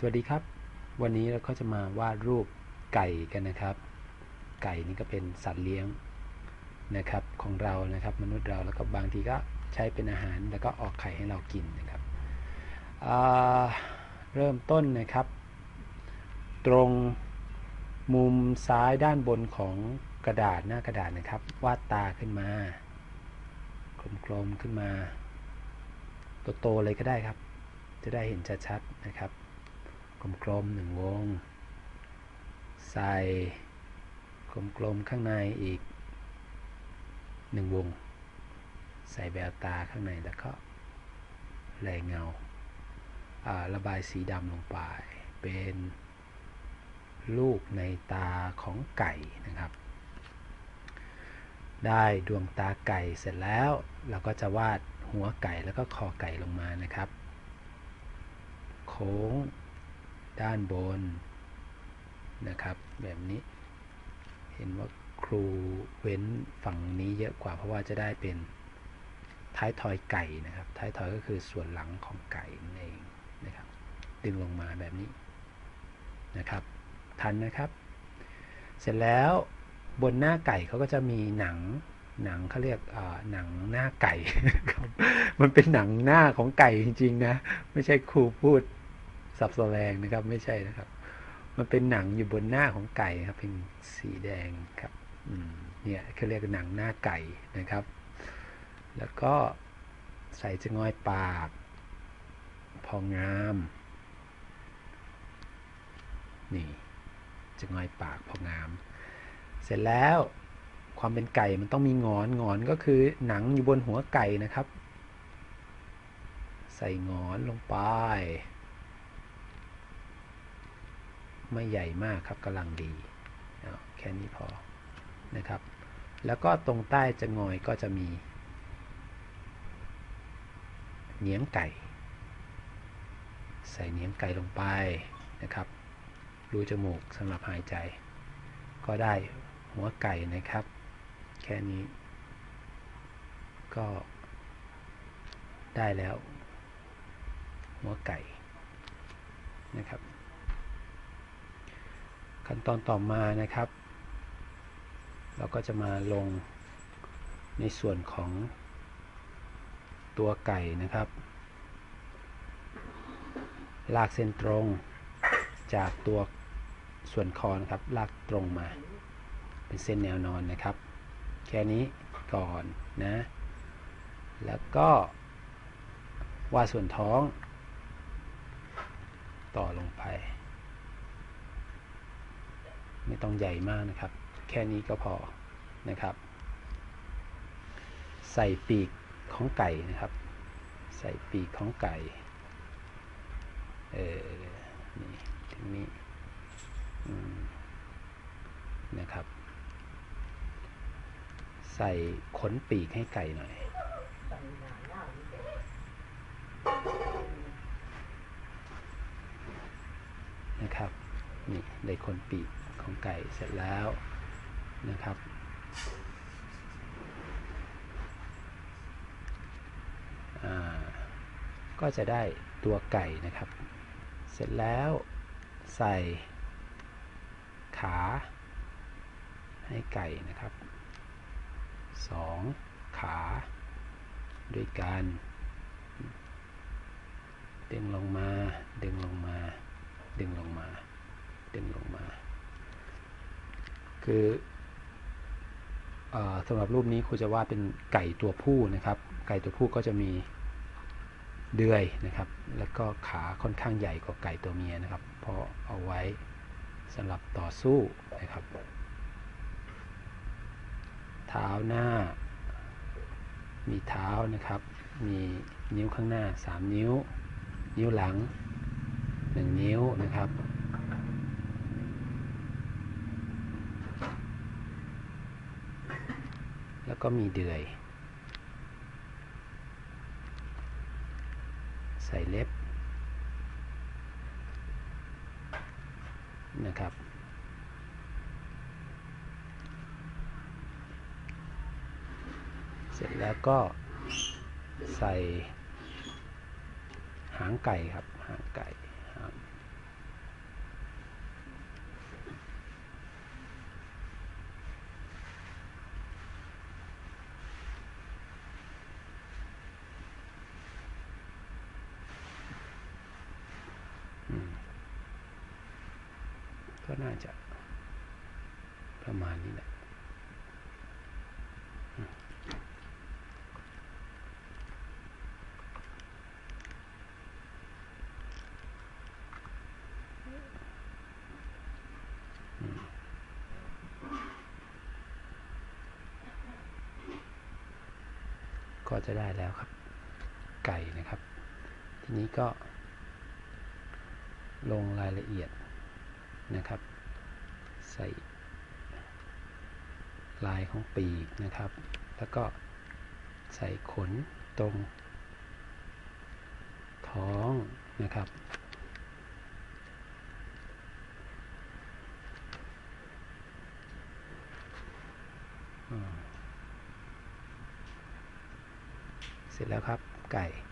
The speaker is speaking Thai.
สวัสดีครับ วันนี้เราก็จะมาวาดรูปไก่กันนะครับ ไก่นี่ก็เป็นสัตว์เลี้ยงนะครับของเรานะครับ มนุษย์เราแล้วก็บางทีก็ใช้เป็นอาหารแล้วก็ออกไข่ให้เรากินนะครับเริ่มต้นนะครับ ตรงมุมซ้ายด้านบนของกระดาษหน้ากระดาษนะครับ วาดตาขึ้นมา กลมๆขึ้นมาโตๆเลยก็ได้ครับ จะได้เห็นชัดๆนะครับ กลมๆหนึ่งวง ใส่กลมๆข้างในอีกหนึ่งวง ใส่แววตาข้างในแล้วก็แรงเงาาระบายสีดำลงไป เป็นลูกในตาของไก่นะครับ ได้ดวงตาไก่เสร็จแล้ว เราก็จะวาดหัวไก่แล้วก็คอไก่ลงมานะครับ โค้ง ด้านบนนะครับ แบบนี้ เห็นว่าครูเว้นฝั่งนี้เยอะกว่าเพราะว่าจะได้เป็นท้ายทอยไก่นะครับ ท้ายทอยก็คือส่วนหลังของไก่นั่นเองนะครับ ดึงลงมาแบบนี้นะครับ ทันนะครับ เสร็จแล้วบนหน้าไก่เขาก็จะมีหนังหนังเขาเรียกหนังหน้าไก่ครับมันเป็นหนังหน้าของไก่จริงๆนะ ไม่ใช่ครูพูด สับสแลงนะครับ ไม่ใช่นะครับ มันเป็นหนังอยู่บนหน้าของไก่ครับ เป็นสีแดงครับเนี่ยเขาเรียกหนังหน้าไก่นะครับ แล้วก็ใส่จะงอยปาก พองาม นี่จะงอยปากพองาม เสร็จแล้วความเป็นไก่มันต้องมีงอนงอนก็คือหนังอยู่บนหัวไก่นะครับ ใส่งอนลงไป ไม่ใหญ่มากครับกำลังดีแค่นี้พอนะครับ แล้วก็ตรงใต้จะงอยก็จะมีเนียงไก่ ใส่เนียงไก่ลงไปนะครับรูจมูกสำหรับหายใจ ก็ได้หัวไก่นะครับ แค่นี้ ก็ได้แล้ว หัวไก่นะครับ ขั้นตอนต่อมานะครับ เราก็จะมาลงในส่วนของตัวไก่นะครับ ลากเส้นตรงจากตัวส่วนคอนะครับ ลากตรงมา เป็นเส้นแนวนอนนะครับ แค่นี้ก่อนนะ แล้วก็วาดส่วนท้อง ต่อลงไป ไม่ต้องใหญ่มากนะครับ แค่นี้ก็พอนะครับ ใส่ปีกของไก่นะครับ ใส่ปีกของไก่เออนี่ถึงนี้นะครับ ใส่ขนปีกให้ไก่หน่อยนะครับ นี่ได้ขนปีก ของไก่เสร็จแล้วนะครับ ก็จะได้ตัวไก่นะครับ เสร็จแล้วใส่ขาให้ไก่นะครับสองขาด้วยกันดึงลงมา ดึงลงมา ดึงลงมา ดึงลงมา คืออสำหรับรูปนี้ครูจะว่าเป็นไก่ตัวผู้นะครับ ไก่ตัวผู้ก็จะมีเดือยนะครับ แล้วก็ขาค่อนข้างใหญ่กว่าไก่ตัวเมียนะครับ เพราะเอาไว้สำหรับต่อสู้นะครับ เท้าหน้า มีเท้านะครับ มีนิ้วข้างหน้า 3 นิ้ว นิ้วหลัง 1 นิ้วนะครับ แล้วก็มีเดือย ใส่เล็บนะครับ เสร็จแล้วก็ใส่หางไก่ครับ หางไก่ ก็น่าจะประมาณนี้แหละก็จะได้แล้วครับ ไก่นะครับ ทีนี้ก็ลงรายละเอียด นะครับ ใส่ลายของปีกนะครับ แล้วก็ใส่ขนตรง ท้องนะครับ เสร็จแล้วครับไก่